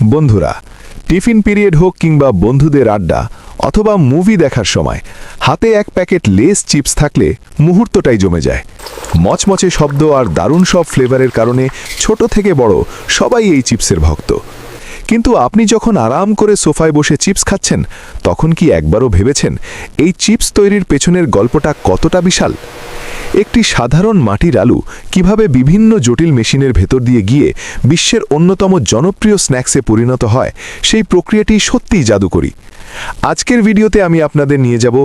বন্ধুরা, tiffin period হোক কিংবা বন্ধুদের আড্ডা অথবা মুভি দেখার সময়, হাতে এক প্যাকেট লেস চিপস থাকলে মুহূর্তটাই জমে যায়। মচমচে শব্দ আর দারুণ সব ফ্লেভারের কারণে ছোট থেকে বড় সবাই এই চিপসের ভক্ত। কিন্তু আপনি যখন আরাম করে সোফায় বসে চিপস খাচ্ছেন, তখন কি একবারও ভেবেছেন এই চিপস তৈরির পেছনের গল্পটা কতটা বিশাল? একটি সাধারণ মাটির আলু কীভাবে বিভিন্ন জটিল মেশিনের ভেতর দিয়ে গিয়ে বিশ্বের অন্যতম জনপ্রিয় স্ন্যাক্সে পরিণত হয়, সেই প্রক্রিয়াটি সত্যিই জাদুকরী। আজকের ভিডিওতে আমি আপনাদের নিয়ে যাব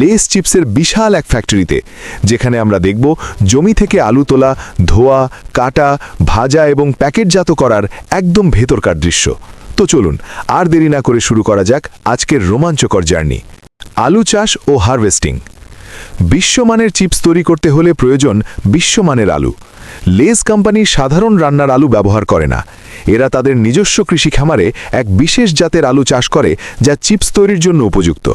লেস চিপসের বিশাল এক ফ্যাক্টরিতে, যেখানে আমরা দেখব জমি থেকে আলু তোলা, ধোয়া, কাটা, ভাজা এবং প্যাকেটজাত করার একদম ভেতরকার দৃশ্য। তো চলুন, আর দেরি না করে শুরু করা যাক আজকের রোমাঞ্চকর জার্নি। আলু চাষ ও হারভেস্টিং। বিশ্বমানের চিপস তৈরি করতে হলে প্রয়োজন বিশ্বমানের আলু। লেজ কোম্পানি সাধারণ রান্নার আলু ব্যবহার করে না। এরা তাদের নিজস্ব কৃষি খামারে এক বিশেষ জাতের আলু চাষ করে যা চিপস তৈরির জন্য উপযুক্ত।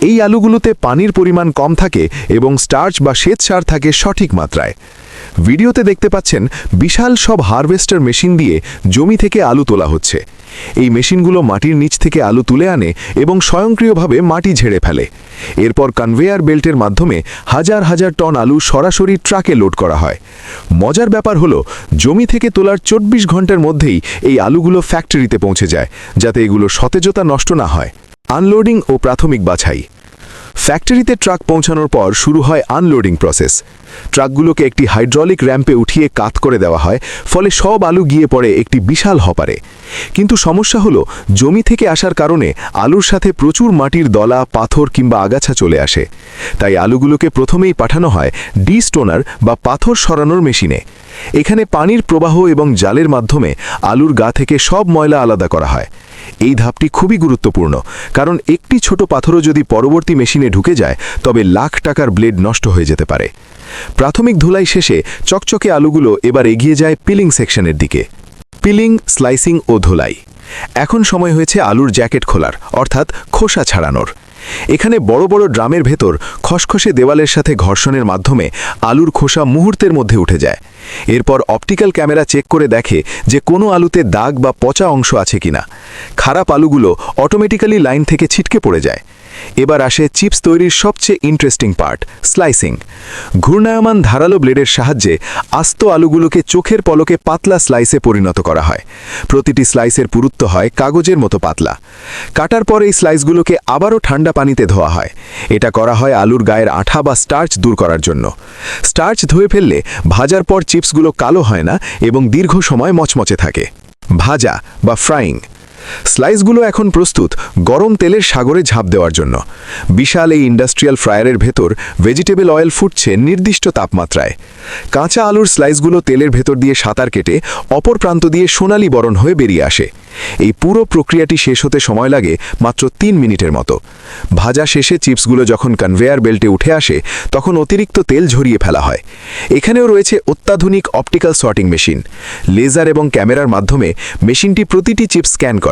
এই আলুগুলোতে পানির পরিমাণ কম থাকে এবং স্টার্চ বা শ্বেতসার থাকে সঠিক মাত্রায়। ভিডিওতে দেখতে পাচ্ছেন, বিশাল সব হারভেস্টার মেশিন দিয়ে জমি থেকে আলু তোলা হচ্ছে। এই মেশিনগুলো মাটির নিচ থেকে আলু তুলে আনে এবং স্বয়ংক্রিয়ভাবে মাটি ঝেড়ে ফেলে। এরপর কনভেয়ার বেল্টের মাধ্যমে হাজার হাজার টন আলু সরাসরি ট্রাকে লোড করা হয়। মজার ব্যাপার হলো, জমি থেকে তোলার চব্বিশ ঘণ্টার মধ্যেই এই আলুগুলো ফ্যাক্টরিতে পৌঁছে যায়, যাতে এগুলো সতেজতা নষ্ট না হয়। আনলোডিং ও প্রাথমিক বাছাই। ফ্যাক্টরিতে ট্রাক পৌঁছানোর পর শুরু হয় আনলোডিং প্রসেস ট্রাকগুলোকে একটি হাইড্রলিক র্যাম্পে উঠিয়ে কাত করে দেওয়া হয়, ফলে সব আলু গিয়ে পড়ে একটি বিশাল হপারে। কিন্তু সমস্যা হলো, জমি থেকে আসার কারণে আলুর সাথে প্রচুর মাটির দলা, পাথর কিংবা আগাছা চলে আসে। তাই আলুগুলোকে প্রথমেই পাঠানো হয় ডি স্টোনার বা পাথর সরানোর মেশিনে। এখানে পানির প্রবাহ এবং জালের মাধ্যমে আলুর গা থেকে সব ময়লা আলাদা করা হয়। এই ধাপটি খুবই গুরুত্বপূর্ণ। কারণ একটি ছোট পাথরও যদি পরবর্তী মেশিনে ঢুকে যায়, তবে লাখ টাকার ব্লেড নষ্ট হয়ে যেতে পারে। প্রাথমিক ধুলাই শেষে চকচকে আলুগুলো এবার এগিয়ে যায় পিলিং সেকশনের দিকে। পিলিং, স্লাইসিং ও ধুলাই। এখন সময় হয়েছে আলুর জ্যাকেট খোলার, অর্থাৎ খোসা ছাড়ানোর। এখানে বড় বড় ড্রামের ভেতর খসখসে দেওয়ালের সাথে ঘর্ষণের মাধ্যমে আলুর খোসা মুহূর্তের মধ্যে উঠে যায়। এরপর অপটিক্যাল ক্যামেরা চেক করে দেখে যে কোনো আলুতে দাগ বা পচা অংশ আছে কিনা। খারাপ আলুগুলো অটোমেটিক্যালি লাইন থেকে ছিটকে পড়ে যায়। এবার আসে চিপস তৈরির সবচেয়ে ইন্টারেস্টিং পার্ট স্লাইসিং ঘূর্ণায়মান ধারালো ব্লেডের সাহায্যে আস্ত আলুগুলোকে চোখের পলকে পাতলা স্লাইসে পরিণত করা হয়। প্রতিটি স্লাইসের পুরুত্ব হয় কাগজের মতো পাতলা। কাটার পর এই স্লাইসগুলোকে আবারও ঠান্ডা পানিতে ধোয়া হয়। এটা করা হয় আলুর গায়ের আঠা বা স্টার্চ দূর করার জন্য। স্টার্চ ধুয়ে ফেললে ভাজার পর চিপসগুলো কালো হয় না এবং দীর্ঘ সময় মচমচে থাকে। ভাজা বা ফ্রাইং স্লাইসগুলো এখন প্রস্তুত গরম তেলের সাগরে ঝাঁপ দেওয়ার জন্য। বিশাল এই ইন্ডাস্ট্রিয়াল ফ্রায়ারের ভেতর ভেজিটেবল অয়েল ফুটছে নির্দিষ্ট তাপমাত্রায়। কাঁচা আলুর স্লাইসগুলো তেলের ভেতর দিয়ে সাঁতার কেটে অপর প্রান্ত দিয়ে সোনালি বরণ হয়ে বেরিয়ে আসে। এই পুরো প্রক্রিয়াটি শেষ হতে সময় লাগে মাত্র তিন মিনিটের মতো। ভাজা শেষে চিপসগুলো যখন কনভেয়ার বেল্টে উঠে আসে, তখন অতিরিক্ত তেল ঝরিয়ে ফেলা হয়। এখানেও রয়েছে অত্যাধুনিক অপটিক্যাল সর্টিং মেশিন। লেজার এবং ক্যামেরার মাধ্যমে মেশিনটি প্রতিটি চিপস স্ক্যান করে।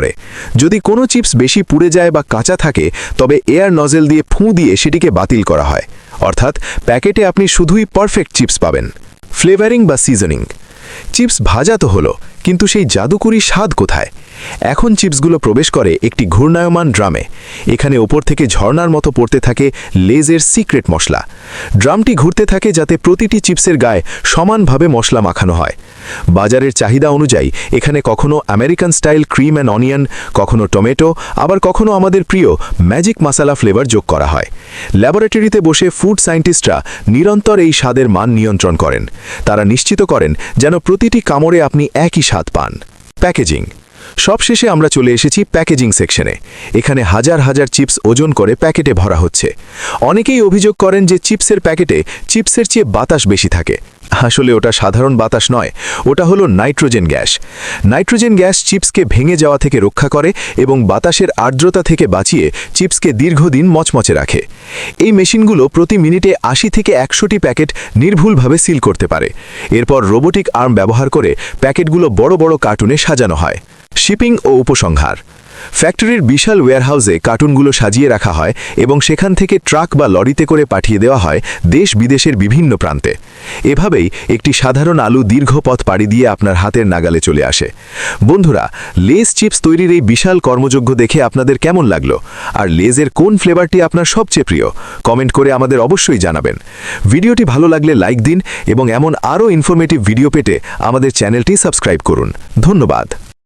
যদি কোনো চিপস বেশি পুড়ে যায় বা কাঁচা থাকে, তবে এয়ার নজেল দিয়ে ফুঁ দিয়ে সেটিকে বাতিল করা হয়। অর্থাৎ প্যাকেটে আপনি শুধুই পারফেক্ট চিপস পাবেন। ফ্লেভারিং বা সিজনিং। চিপস ভাজা তো হলো, কিন্তু সেই জাদুকরি স্বাদ কোথায়? এখন চিপসগুলো প্রবেশ করে একটি ঘূর্ণায়মান ড্রামে। এখানে ওপর থেকে ঝর্ণার মতো পড়তে থাকে লেজের সিক্রেট মশলা। ড্রামটি ঘুরতে থাকে যাতে প্রতিটি চিপসের গায়ে সমানভাবে মশলা মাখানো হয়। বাজারের চাহিদা অনুযায়ী এখানে কখনো American style cream and onion, কখনো টমেটো, আবার কখনো আমাদের প্রিয় ম্যাজিক মশালা ফ্লেভার যোগ করা হয়। ল্যাবরেটরিতে বসে ফুড সায়েন্টিস্টরা নিরন্তর এই স্বাদের মান নিয়ন্ত্রণ করেন। তারা নিশ্চিত করেন যেন প্রতিটি কামড়ে আপনি একই স্বাদ পান। প্যাকেজিং সবশেষে আমরা চলে এসেছি প্যাকেজিং সেকশনে। এখানে হাজার হাজার চিপস ওজন করে প্যাকেটে ভরা হচ্ছে। অনেকেই অভিযোগ করেন যে চিপসের প্যাকেটে চিপসের চেয়ে বাতাস বেশি থাকে। আসলে ওটা সাধারণ বাতাস নয়, ওটা হলো নাইট্রোজেন গ্যাস। নাইট্রোজেন গ্যাস চিপসকে ভেঙে যাওয়া থেকে রক্ষা করে এবং বাতাসের আর্দ্রতা থেকে বাঁচিয়ে চিপসকে দীর্ঘদিন মচমচে রাখে। এই মেশিনগুলো প্রতি মিনিটে আশি থেকে একশোটি প্যাকেট নির্ভুলভাবে সিল করতে পারে। এরপর রোবোটিক আর্ম ব্যবহার করে প্যাকেটগুলো বড় বড় কার্টুনে সাজানো হয়। শিপিং ও উপসংহার। ফ্যাক্টরির বিশাল ওয়্যারহাউসে কার্টুনগুলো সাজিয়ে রাখা হয় এবং সেখান থেকে ট্রাক বা লরিতে করে পাঠিয়ে দেওয়া হয় দেশ বিদেশের বিভিন্ন প্রান্তে। এভাবেই একটি সাধারণ আলু দীর্ঘ পথ পাড়ি দিয়ে আপনার হাতের নাগালে চলে আসে। বন্ধুরা লেজ চিপস তৈরির এই বিশাল কর্মযোগ্য দেখে আপনাদের কেমন লাগল? আর লেজের কোন ফ্লেভারটি আপনার সবচেয়ে প্রিয়? কমেন্ট করে আমাদের অবশ্যই জানাবেন। ভিডিওটি ভালো লাগলে লাইক দিন এবং এমন আরও ইনফরমেটিভ ভিডিও পেতে আমাদের চ্যানেলটি সাবস্ক্রাইব করুন। ধন্যবাদ।